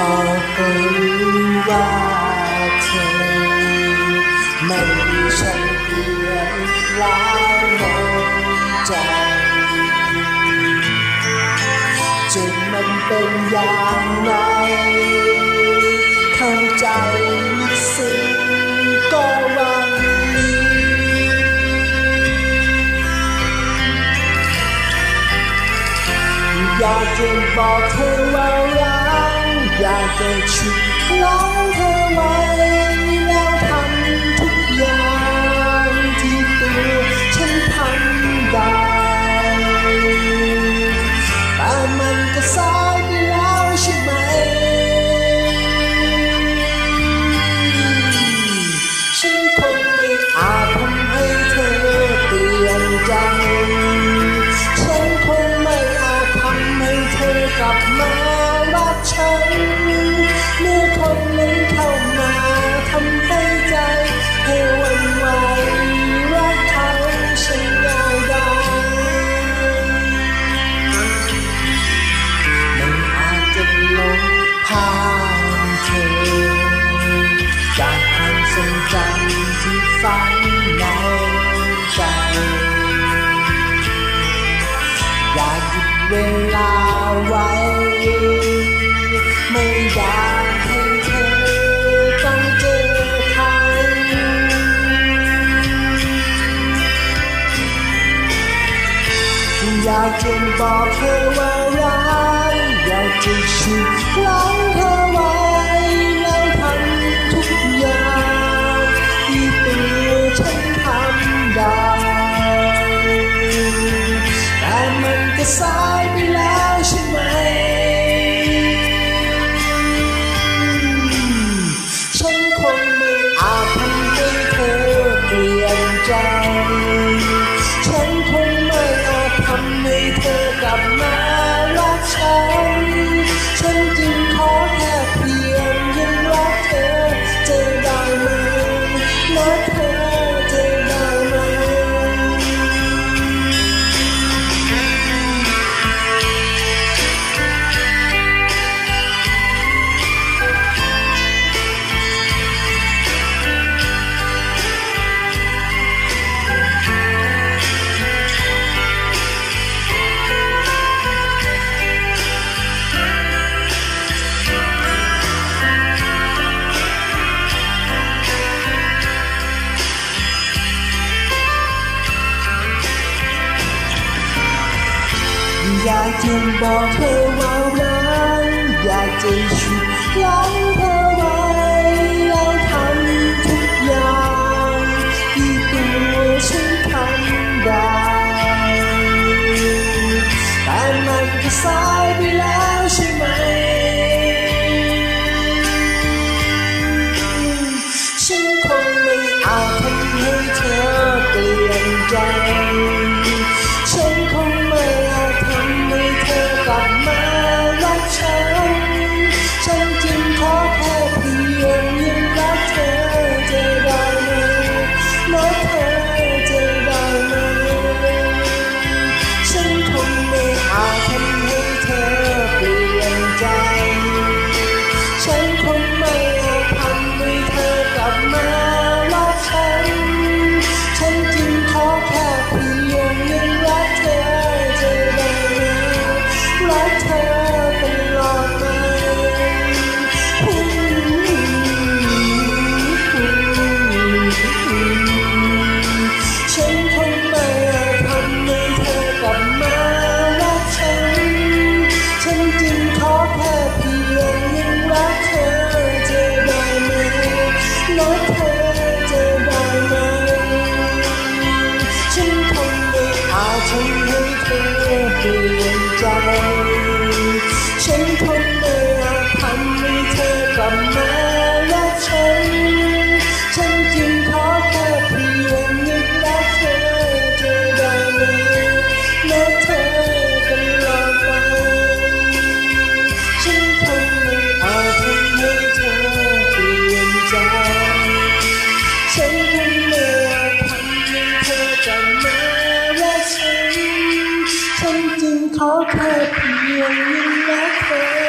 อกก็รู้ว่าเธอไม่มีฉันเดียวล้างหมดใจจึงมันเป็นอย่างไรเข้าใจลึกซึ้งก็วันอยากจะบอกเธอว่ารัก 压得去，浪得买。 อยากหยุดเวลาไว้ ไม่อยากให้เธอต้องเจอใครอยากจะบอกเธอว่ารักอยากจะฉุดรั้งเธอ side อยากจะบอกเธอว่ารักอยากจะชุดล้างเธอไว้เราทำทุกอย่างที่ตัวฉันทำได้แต่มันก็สายไปแล้วใช่ไหม ทำให้เธอเปลี่ยนใจ ฉันทนเมื่อทำให้เธอกลับมา ขอแค่เพียงยิ้มและเธอ